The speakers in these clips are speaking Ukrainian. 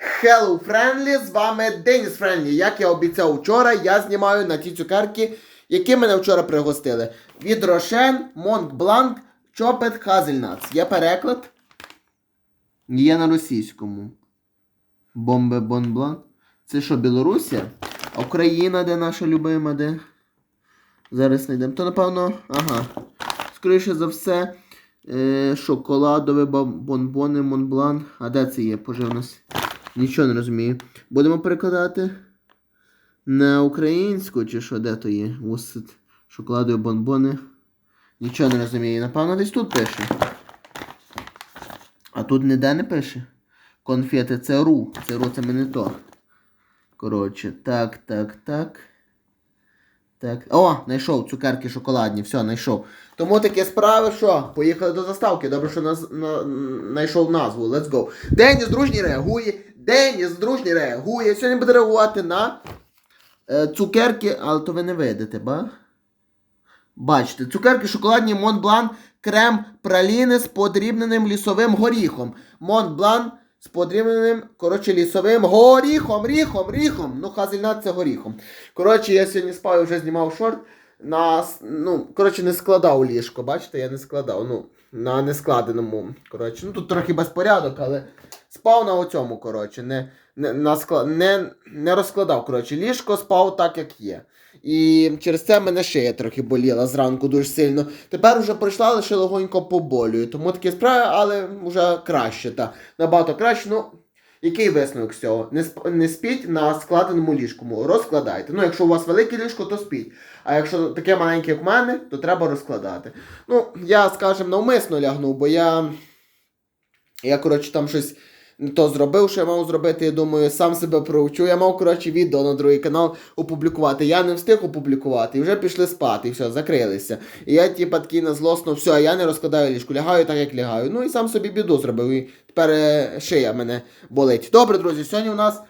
Hello Friendly, з вами Деніс Френлі. Як я обіцяв вчора, я знімаю на ті цукерки, які мене вчора пригостили. Від Рошен, Монк Бланк, Чопет Хазельнац. Є переклад? Є на російському. Бомбе Бон. Це що, Білорусія? Україна, де наша любима, де? Зараз знайдемо. То напевно, ага. Скоріше за все. Е, шоколадове бонбони Монблан. А де це є поживність? Нічого не розумію. Будемо перекладати на українську чи що, де то є? Усит. Шоколадові бонбони. Нічого не розумію. Напевно, десь тут пише. А тут ніде не пише. Конфети це ру. Це ру це мене то. Коротше, так, так, так. Так. О, знайшов цукерки шоколадні, все, знайшов. Тому такі справи, що? Поїхали до заставки. Добре, що наз... на... знайшов назву. Let's go. Деніс дружній реагує. Деніс дружній реагує. Сьогодні буде реагувати на е, цукерки, але то ви не видите, ба? Бачите, цукерки шоколадні Монблан, крем праліни з подрібненим лісовим горіхом. Монблан з подрібненим, коротше, лісовим горіхом, ріхом, ріхом. Ну, хазельнат це горіхом. Коротше, я сьогодні спав і вже знімав шорт. На, ну, коротше, не складав ліжко, бачите, я не складав. Ну, на нескладеному. Коротше, ну тут трохи безпорядок, але спав на оцьому, коротше, не, не, не, не розкладав, коротше, ліжко спав так, як є. І через це мене шия трохи боліла зранку дуже сильно. Тепер вже пройшла, лише легонько поболює. Тому такі справи, але вже краще, та набагато краще. Ну, який висновок з цього? Не, сп... не спіть на складеному ліжку, розкладайте. Ну, якщо у вас велике ліжко, то спіть. А якщо таке маленьке, як в мене, то треба розкладати. Ну, я, скажімо, навмисно лягнув, бо я. Я, коротше, там щось то зробив, що я мав зробити. Я думаю, сам себе проучу. Я мав, коротше, відео на другий канал опублікувати. Я не встиг опублікувати, і вже пішли спати, і все, закрилися. І я, типа, такий на злосно, все, я не розкладаю ліжку, лягаю так, як лягаю. Ну і сам собі біду зробив. І тепер е, шия мене болить. Добре, друзі, сьогодні у нас.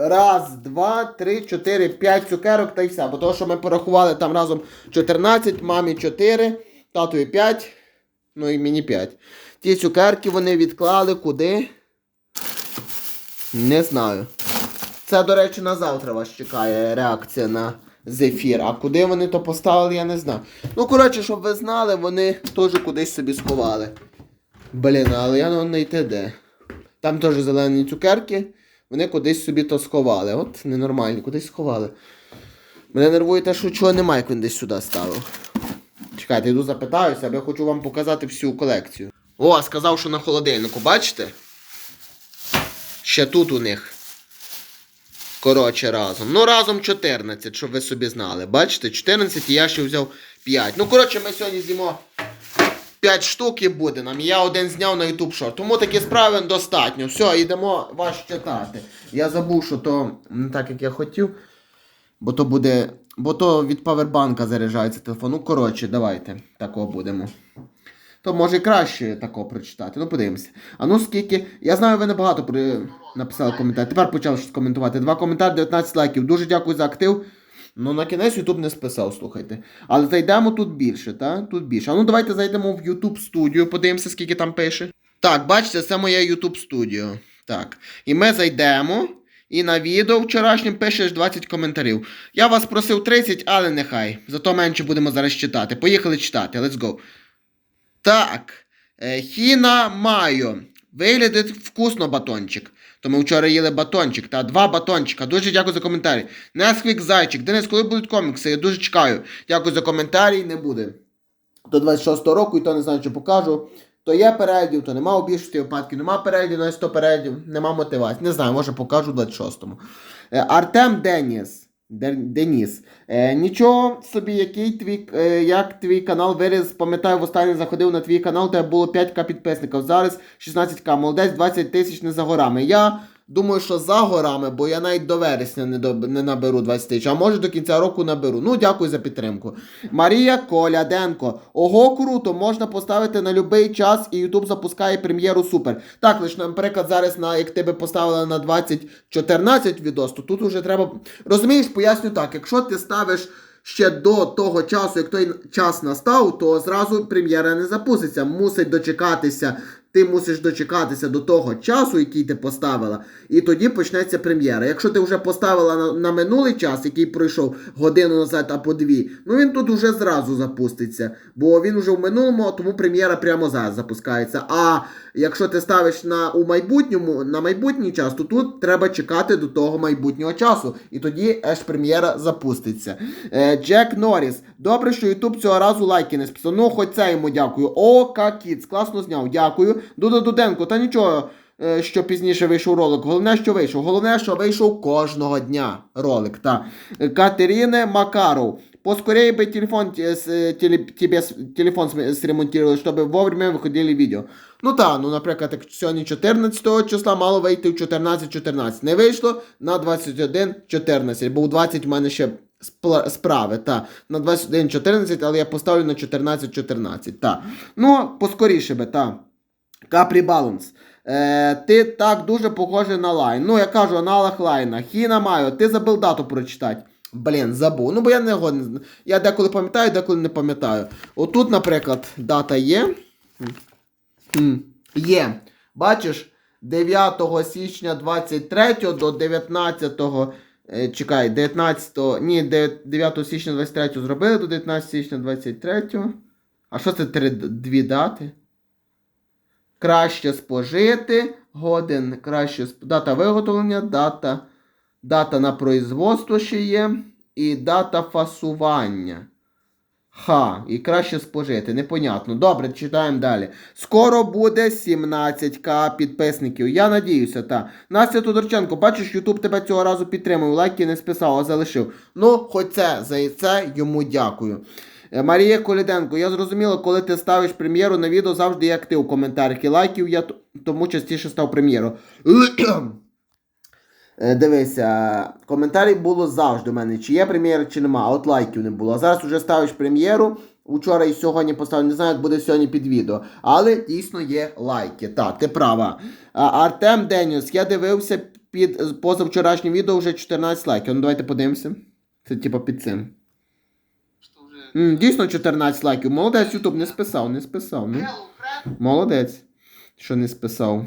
Раз, два, три, чотири, п'ять цукерок та й все. Бо того, що ми порахували там разом 14, мамі 4, татові 5, ну і мені 5. Ті цукерки вони відклали куди? Не знаю. Це, до речі, на завтра вас чекає реакція на зефір. А куди вони то поставили, я не знаю. Ну, коротше, щоб ви знали, вони теж кудись собі сховали. Блін, але я не знайти де. Там теж зелені цукерки. Вони кудись собі то сховали. От ненормальні, кудись сховали. Мене нервує те, що чого немає, як він десь сюди ставив. Чекайте, йду запитаюся, бо я хочу вам показати всю колекцію. О, сказав, що на холодильнику, бачите? Ще тут у них. Коротше, разом. Ну, разом 14, щоб ви собі знали. Бачите, 14 і я ще взяв 5. Ну, коротше, ми сьогодні з'їмо 5 штук і буде нам. Я один зняв на YouTube шорт. Тому такі справи достатньо. Все, йдемо вас читати. Я забув, що то не так, як я хотів. Бо то буде. Бо то від павербанка заряджається телефон. Ну, коротше, давайте такого будемо. То може краще такого прочитати. Ну, подивимося. А ну скільки. Я знаю, ви небагато при... написали коментар. Тепер щось коментувати. Два коментарі, 19 лайків. Дуже дякую за актив. Ну, на кінець YouTube не списав, слухайте. Але зайдемо тут більше, так? Тут більше. А ну давайте зайдемо в YouTube студію, подивимося, скільки там пише. Так, бачите, це моє YouTube студіо. Так. І ми зайдемо. І на відео вчорашнім пишеш 20 коментарів. Я вас просив 30, але нехай. Зато менше будемо зараз читати. Поїхали читати. Let's go. Так. Е, Хіна Майо. Виглядить вкусно батончик. То ми вчора їли батончик, та два батончика. Дуже дякую за коментарі. Несквік Зайчик. Денис, коли будуть комікси? Я дуже чекаю. Дякую за коментарі. Не буде. До 26-го року, і то не знаю, що покажу. То є переглядів, то нема більшості випадків, нема переглядів, на 100 переглядів, нема мотивації. Не знаю, може покажу в 26-му. Е, Артем Деніс. Де- Деніс. Е, нічого собі, який твій, е, як твій канал виріс, пам'ятаю, востаннє заходив на твій канал, тебе було 5к підписників. Зараз 16к, молодець, 20 тисяч не за горами. Я думаю, що за горами, бо я навіть до вересня не, до, не наберу 20 тисяч, а може до кінця року наберу. Ну, дякую за підтримку. Марія Коляденко. Ого, круто, можна поставити на будь-який час і YouTube запускає прем'єру супер. Так, лише, наприклад, зараз на як тебе поставили на 2014 відос, то тут уже треба. Розумієш, поясню так, якщо ти ставиш. Ще до того часу, як той час настав, то зразу прем'єра не запуститься. Мусить дочекатися ти мусиш дочекатися до того часу, який ти поставила, і тоді почнеться прем'єра. Якщо ти вже поставила на, на минулий час, який пройшов годину назад або дві, ну він тут вже зразу запуститься, бо він вже в минулому, тому прем'єра прямо зараз запускається. А якщо ти ставиш на у майбутньому на майбутній час, то тут треба чекати до того майбутнього часу, і тоді аж прем'єра запуститься. Е, Джек Норріс. Добре, що Ютуб цього разу лайки не списав. Ну, хоч це йому дякую. Ока Кіц, класно зняв, дякую. Дуда Дуденко, та нічого. е, Що пізніше вийшов ролик. Головне, що вийшов. Головне, що вийшов кожного дня ролик. Та. Е, Катерине Макаров. Поскорее бы телефон, те- с- э, теле, тебе с- телефон см- сремонтировали, чтобы вовремя виходили відео. Ну так, ну, наприклад, як сьогодні 14 числа мало вийти в 14.14. Не вийшло на 21.14, бо у 20 в мене ще спла- справи, та. На 21.14, але я поставлю на 14.14, та. Ну, поскоріше би, та. Капрі Баланс. Е, ти так дуже похожий на лайн. Ну, я кажу, аналог лайна. Хіна Майо, ти забув дату прочитати. Блін, забув. Ну, бо я не годен. Я деколи пам'ятаю, деколи не пам'ятаю. Отут, наприклад, дата є. Є. Бачиш, 9 січня 23 до 19. е, Чекай, 19. Ні, 9 січня 23 зробили до 19 січня 23. А що це три, дві дати? Краще спожити, годин, краще сп- дата виготовлення, дата, дата на производство ще є, і дата фасування. Ха, і краще спожити, непонятно. Добре, читаємо далі. Скоро буде 17к підписників. Я надіюся, та. Настя Тодорченко, бачиш, Ютуб тебе цього разу підтримав, лайки не списав, а залишив. Ну, хоч це, за це йому дякую. Е, Марія Коліденко, я зрозуміла, коли ти ставиш прем'єру на відео, завжди як ти у коментарях. І лайків я тому частіше став прем'єру. Е, Дивися, коментарів було завжди у мене, чи є прем'єра, чи нема, от лайків не було. А зараз вже ставиш прем'єру. Учора і сьогодні поставив, не знаю, як буде сьогодні під відео. Але дійсно є лайки. Так, ти права. Артем Деніус, я дивився під позавчорашнім відео вже 14 лайків. Ну давайте подивимося. Це типа під цим. М, дійсно 14 лайків. Молодець, Ютуб не списав, не списав. Ну. Молодець, що не списав.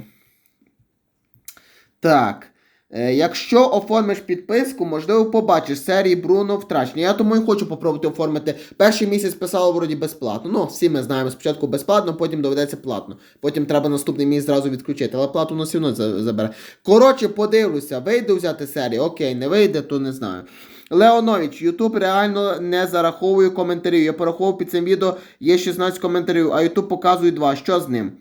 Так. Е, якщо оформиш підписку, можливо, побачиш серії Бруно втрачені. Я тому і хочу попробувати оформити. Перший місяць писало вроді безплатно. Ну, всі ми знаємо, спочатку безплатно, потім доведеться платно. Потім треба наступний місяць зразу відключити, але плату на все одно забере. Коротше, подивлюся, вийде взяти серію. Окей, не вийде, то не знаю. Леонович, Ютуб реально не зараховує коментарів. Я порахував під цим відео, є 16 коментарів, а Ютуб показує 2. Що з ним?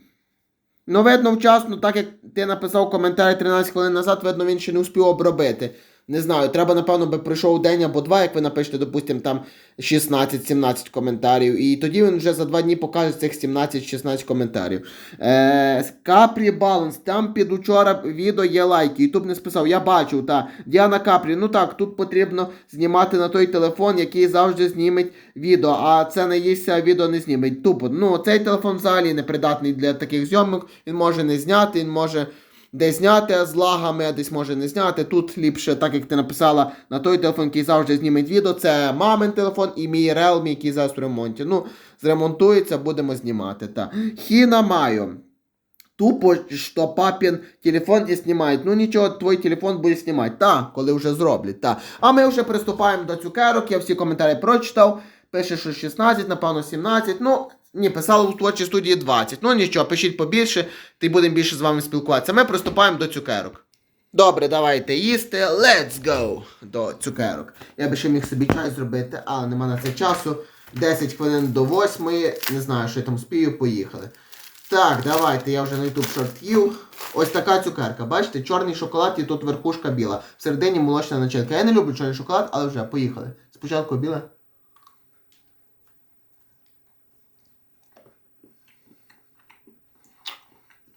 Ну, видно, вчасно, так як ти написав коментар 13 хвилин назад, видно, він ще не успів обробити. Не знаю, треба, напевно, би пройшов день або два, як ви напишете, допустимо, там 16-17 коментарів. І тоді він вже за два дні покаже цих 17-16 коментарів. Е, Капрі Баланс, там під учора відео є лайки. Ютуб не списав, я бачив, та. Діана Капрі, ну так, тут потрібно знімати на той телефон, який завжди зніметь відео, а це не їсться, відео не зніметь. Тупо. Ну, цей телефон взагалі не придатний для таких зйомок. Він може не зняти, він може десь зняти з лагами, а десь може не зняти. Тут ліпше, так як ти написала, на той телефон, який завжди зніметь відео. Це мамин телефон і мій Realme, який зараз в ремонті. Ну, зремонтується, будемо знімати. Та. Хіна Майо. Тупо, що папін телефон і знімають. Ну нічого, твій телефон буде знімати. Та, коли вже зроблять. Та. А ми вже приступаємо до цукерок. Я всі коментарі прочитав. Пише, що 16, напевно, 17. Ну, ні, писало у творчій студії 20. Ну нічого, пишіть побільше, ти будемо більше з вами спілкуватися. Ми приступаємо до цукерок. Добре, давайте їсти. Let's go до цукерок. Я би ще міг собі чай зробити, але нема на це часу. 10 хвилин до 8. Не знаю, що я там спію, поїхали. Так, давайте, я вже на YouTube шорт їв. Ось така цукерка. Бачите, чорний шоколад і тут верхушка біла. Всередині молочна начинка. Я не люблю чорний шоколад, але вже поїхали. Спочатку біле.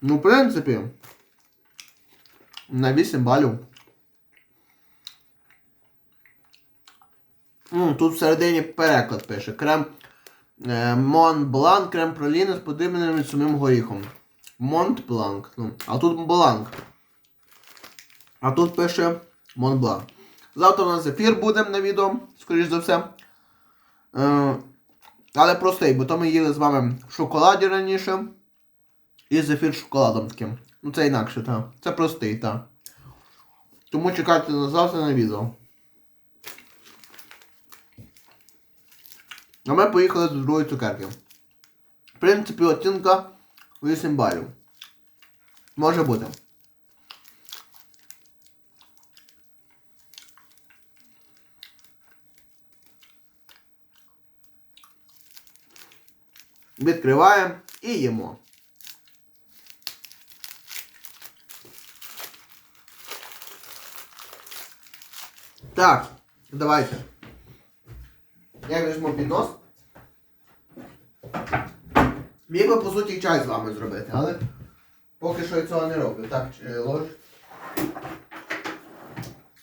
Ну, в принципі, на 8 балів. М, тут всередині переклад пише. Крем е, Монбланк, крем проліни з подрібненим від самим горіхом. Монт Бланк. Ну, а тут Бланк. А тут пише Мон Бланк. Завтра у нас ефір буде на відео, скоріш за все. Е, але простий, бо то ми їли з вами в шоколаді раніше. І зефір шоколадом таким. Ну це інакше, так. Це простий, так. Тому чекайте на завтра на відео. А ми поїхали до другої цукерки. В принципі, оцінка 8 балів. Може бути. Відкриваємо і їмо. Так, давайте. Я візьму піднос. Міг би, по суті, чай з вами зробити, але поки що я цього не роблю. Так, е, лож.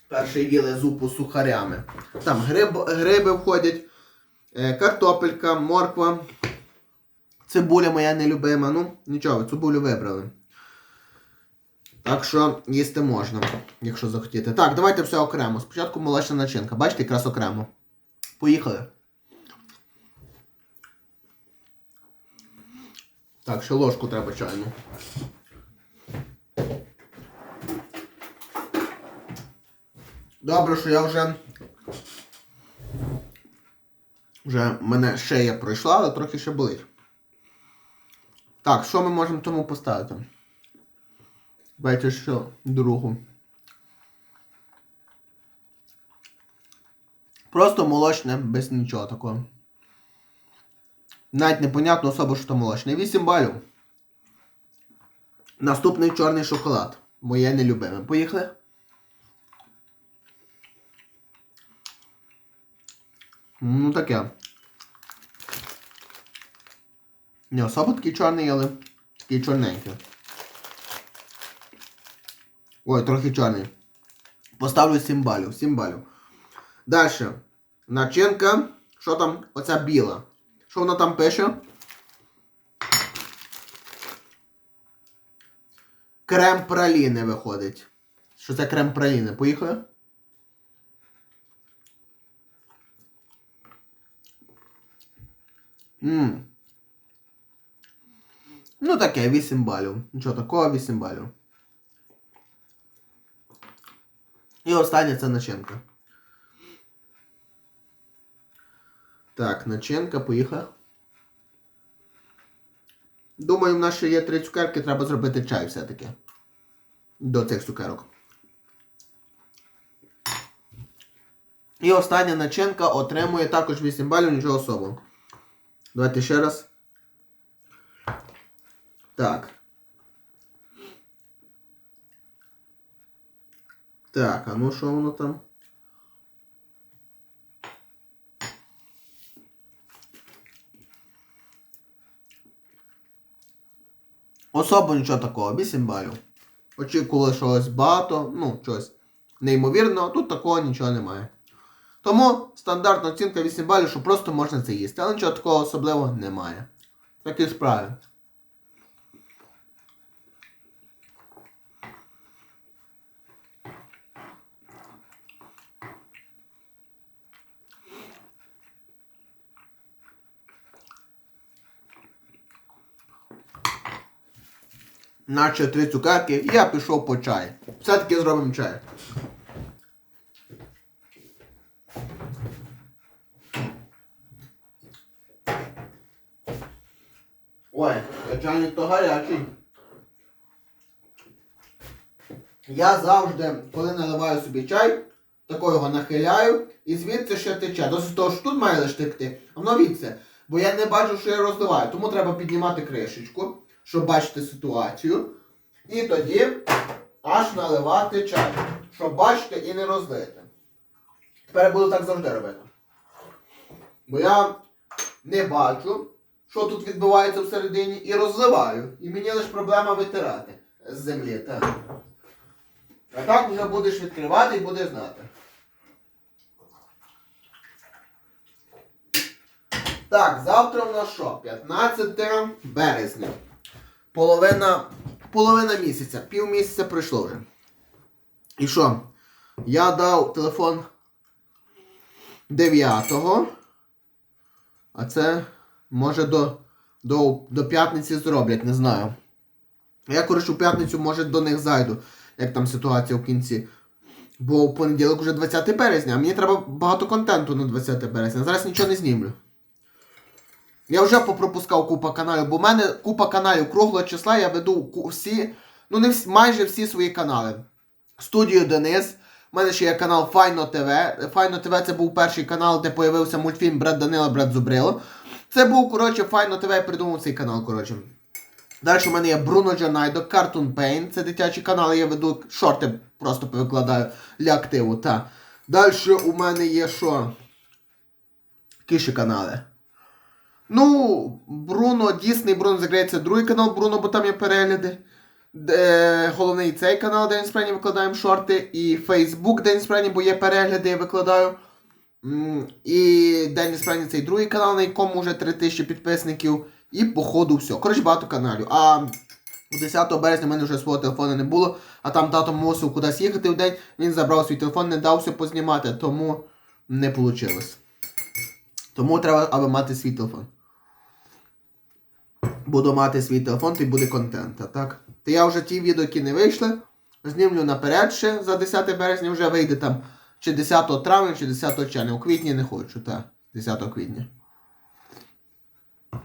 Перший діле зупу з сухарями. Там гриб, гриби входять, е, картопелька, морква, цибуля моя нелюбима. Ну, нічого, цибулю вибрали. Так що їсти можна, якщо захотіти. Так, давайте все окремо. Спочатку молочна начинка. Бачите, якраз окремо. Поїхали. Так, ще ложку треба чайну. Добре, що я вже. Вже мене шея пройшла, але трохи ще болить. Так, що ми можемо тому поставити? Давайте ще другу. Просто молочне, без нічого такого. Навіть непонятно особо, що то молочне. 8 балів. Наступний чорний шоколад. Моє нелюбиме. Поїхали. Ну таке. Не особо такий чорний, але такий чорненький. Ой, трохи чорний. Поставлю 7 балів. 7 балів. Далі. Начинка. Що там? Оця біла. Що вона там пише? Крем праліни виходить. Що це крем праліни? Поїхали? Ммм. Ну таке, 8 балів. Нічого такого, 8 балів. І остання це начинка. Так, начинка, поїхав. Думаю, в нас ще є три цукерки, треба зробити чай все-таки. До цих цукерок. І остання начинка отримує також 8 балів, нічого особого. Давайте ще раз. Так. Так, а ну що воно там? Особо нічого такого, 8 балів. Очікували щось багато, ну, щось неймовірного, тут такого нічого немає. Тому стандартна оцінка 8 балів, що просто можна це їсти, але нічого такого особливого немає. Такі справи. Наче три цукерки, я пішов по чай. Все-таки зробимо чай. Ой, чайник то гарячий. Я завжди, коли наливаю собі чай, тако його нахиляю і звідси ще тече. Досить того, що тут має лише текти, а воно відси. Бо я не бачу, що я розливаю. Тому треба піднімати кришечку, щоб бачити ситуацію. І тоді аж наливати чай. Щоб бачити і не розлити. Тепер буду так завжди робити. Бо я не бачу, що тут відбувається всередині, і розливаю. І мені лише проблема витирати з землі. Так. А так вже будеш відкривати і будеш знати. Так, завтра в нас що? 15 березня. Половина, половина місяця. Пів місяця пройшло вже. І що? Я дав телефон 9-го. А це може до, до, до п'ятниці зроблять, не знаю. Я, коротше, у п'ятницю, може, до них зайду, як там ситуація в кінці. Бо в понеділок вже 20 березня, а мені треба багато контенту на 20 березня. Зараз нічого не знімлю. Я вже попропускав купа каналів, бо в мене купа каналів круглого числа, я веду всі, ну не всі, майже всі свої канали. Студію Денис. У мене ще є канал Файно ТВ. Файно ТВ це був перший канал, де появився мультфільм Брат Данила, Брат Зубрило. Це був, коротше, Файно ТВ, я придумав цей канал, коротше. Далі у мене є Бруно Джанайдо, Cartoon Pain, це дитячі канали, я веду шорти просто викладаю для активу. Та. Далі у мене є що? Ще канали? Ну, Бруно, Дісней, Бруно Загрей, другий канал Бруно, бо там є перегляди. Де, головний цей канал, де Інспрені викладаємо шорти, і Facebook День Інспрені, бо є перегляди, я викладаю. І День Інспрені цей другий канал, на якому вже 3000 підписників. І походу все. Коротше, багато каналів. А 10 березня в мене вже свого телефону не було, а там тато мусив кудись їхати в день, він забрав свій телефон, не дав все познімати, тому не вийшло. Тому треба, аби мати свій телефон. Буду мати свій телефон, й буде контент, так? То я вже ті відео, які не вийшли, знімлю наперед ще за 10 березня вже вийде там чи 10 травня, чи 10 червня. У квітні не хочу, так. 10 квітня.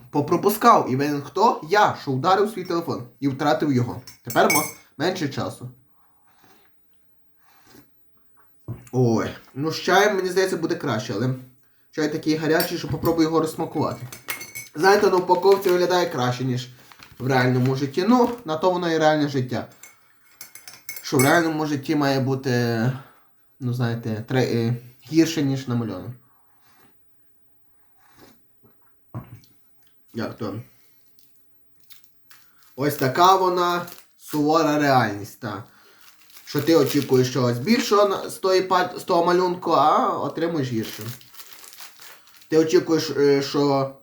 Попропускав. І винен хто? Я, що вдарив свій телефон і втратив його. Тепер менше часу. Ой, ну з чаєм, мені здається, буде краще, але чай такий гарячий, що попробую його розсмакувати. Знаєте, на упаковці виглядає краще, ніж в реальному житті. Ну, на то воно і реальне життя. Що в реальному житті має бути, ну знаєте, тре, е, гірше, ніж намальовано. Як то? Ось така вона сувора реальність, так. Що ти очікуєш чогось більшого на- з, тої, з того малюнку, а отримуєш гірше. Ти очікуєш, е, що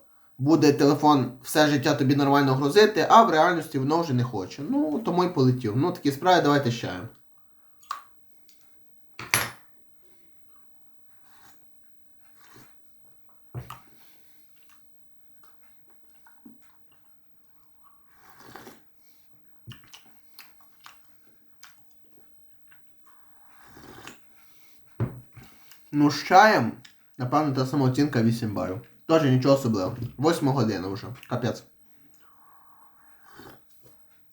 буде телефон все життя тобі нормально грузити, а в реальності воно вже не хоче. Ну, тому й полетів. Ну, такі справи, давайте чаєм. Ну, з чаєм, напевно, та сама оцінка 8 балів. Теж нічого особливого. 8 година вже. Капець.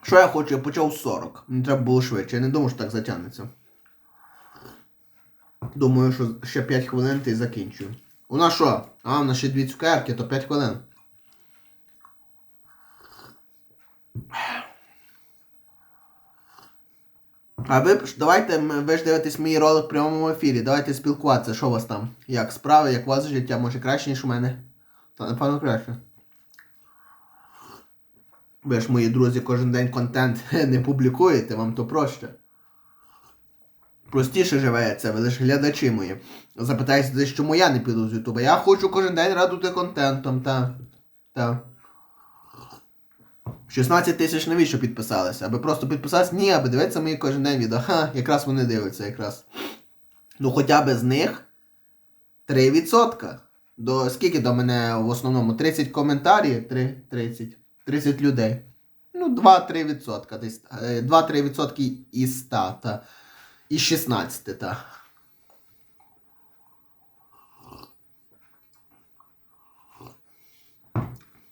Що я хочу? Я почав 40. Мені треба було швидше. Я не думав, що так затягнеться. Думаю, що ще 5 хвилин ти закінчую. У нас що? А, у нас ще дві цукерки, то 5 хвилин. А ви давайте ви ж дивитесь мій ролик в прямому ефірі. Давайте спілкуватися, що у вас там? Як справи, як у вас життя? Може краще, ніж у мене? Та напевно краще. Ви ж мої друзі кожен день контент не публікуєте, вам то проще. Простіше живеться, ви лише глядачі мої. Запитаєте, чому я не піду з Ютуба. Я хочу кожен день радувати контентом, та. Та. 16 тисяч навіщо підписалися? Аби просто підписалися? Ні, аби дивитися мої кожен день відео. Ха, якраз вони дивляться, якраз. Ну хоча б з них 3%. До, скільки до мене в основному? 30 коментарів? 3, 30. 30 людей. Ну, 2-3%. Десь. е, 2-3% із 100, та. Із 16, та.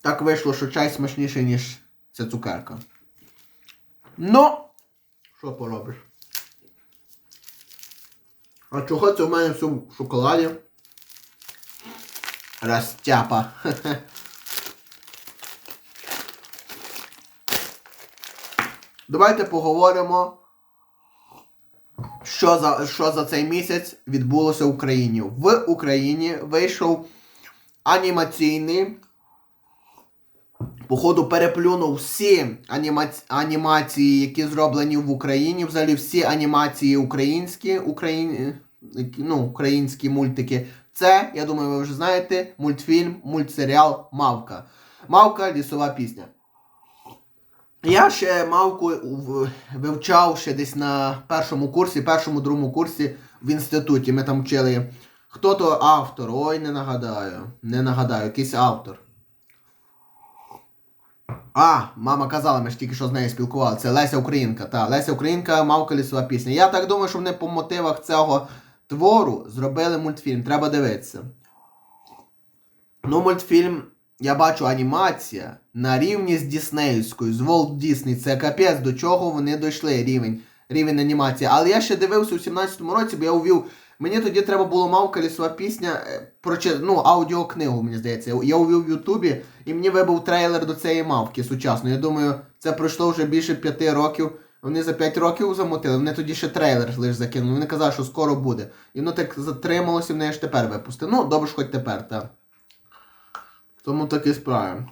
Так вийшло, що чай смачніший, ніж ця цукерка. Ну, що поробиш? А чого це в мене все в шоколаді? Растяпа. Давайте поговоримо, що за, що за цей місяць відбулося в Україні. В Україні вийшов анімаційний Походу переплюнув всі анімаці... анімації, які зроблені в Україні. Взагалі всі анімації українські, Україн... які- ну, українські мультики. Це, я думаю, ви вже знаєте, мультфільм, мультсеріал Мавка. Мавка лісова пісня. Я ще мавку вивчав ще десь на першому курсі, першому другому курсі в інституті. Ми там вчили. Хто то автор? Ой, не нагадаю. Не нагадаю, якийсь автор. А, мама казала, ми ж тільки що з нею спілкувалися. Леся Українка. Та, Леся Українка, мавка лісова пісня. Я так думаю, що вони по мотивах цього твору зробили мультфільм. Треба дивитися. Ну, мультфільм, я бачу, анімація на рівні з Діснеївською, з Walt Disney. Це капець, до чого вони дійшли рівень, рівень анімації. Але я ще дивився у 17-му році, бо я увів. Мені тоді треба було мавка лісова пісня е, прочи... ну, аудіокнигу, мені здається. Я увів в Ютубі, і мені вибив трейлер до цієї мавки сучасної. Я думаю, це пройшло вже більше п'яти років. Вони за 5 років замотили, вони тоді ще трейлер лише закинули. Вони казали, що скоро буде. І воно так затрималося, вони аж тепер випустили. Ну, добре ж хоч тепер, так. Тому такі справи.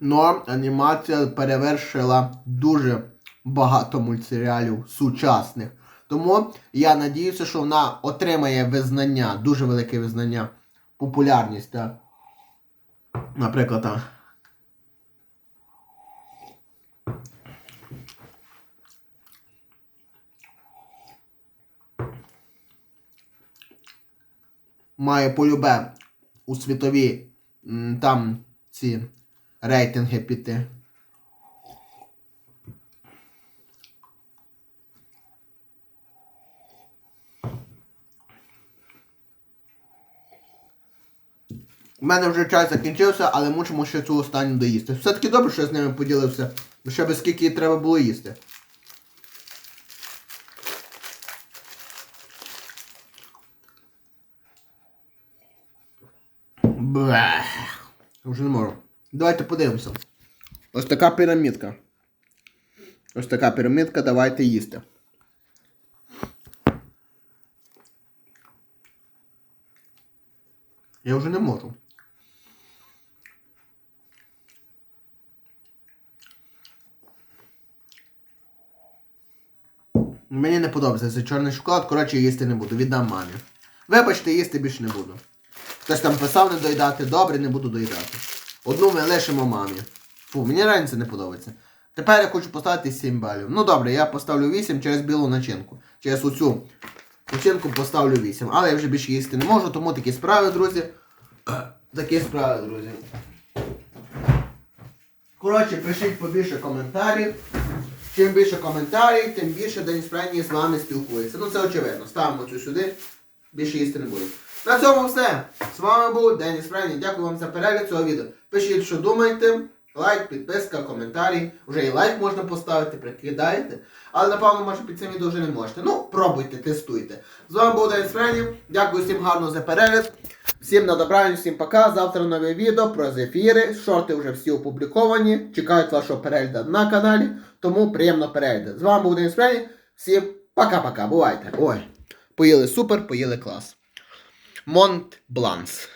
Но анімація перевершила дуже багато мультсеріалів сучасних. Тому я надіюся, що вона отримає визнання, дуже велике визнання, популярність. Так? Наприклад, там. Має полюбе у світові там ці рейтинги піти. Мене вже час закінчився, але мучимо ще цю останню доїсти. Все-таки добре, що я з ними поділився. Ще без скільки їй треба було їсти. Блех. Вже не можу. Давайте подивимося. Ось така пірамідка. Ось така пірамідка, давайте їсти. Я вже не можу. Мені не подобається цей чорний шоколад, коротше, їсти не буду. Віддам мамі. Вибачте, їсти більше не буду. Хтось там писав не доїдати, добре, не буду доїдати. Одну ми лишимо мамі. Фу, мені реально це не подобається. Тепер я хочу поставити 7 балів. Ну добре, я поставлю 8 через білу начинку. Через оцю начинку поставлю 8. Але я вже більше їсти не можу, тому такі справи, друзі. Такі справи, друзі. Коротше, пишіть побільше коментарів. Чим більше коментарів, тим більше Деніс Френні з вами спілкується. Ну це очевидно. Ставимо цю сюди. Більше їсти не буду. На цьому все. З вами був Деніс Френні. Дякую вам за перегляд цього відео. Пишіть, що думаєте. Лайк, підписка, коментарі. Вже і лайк можна поставити, прикидаєте. Але напевно, може під цим відео вже не можете. Ну, пробуйте, тестуйте. З вами був Деніс Френні. Дякую всім гарно за перегляд. Всім на добраніч, всім пока. Завтра нове відео про зефіри. Шорти вже всі опубліковані. Чекають вашого перегляду на каналі. Тому приємно перегляду. З вами був Денис Фрейн. Всім пока-пока. Бувайте. Ой. Поїли супер, поїли клас. Монт Бланс.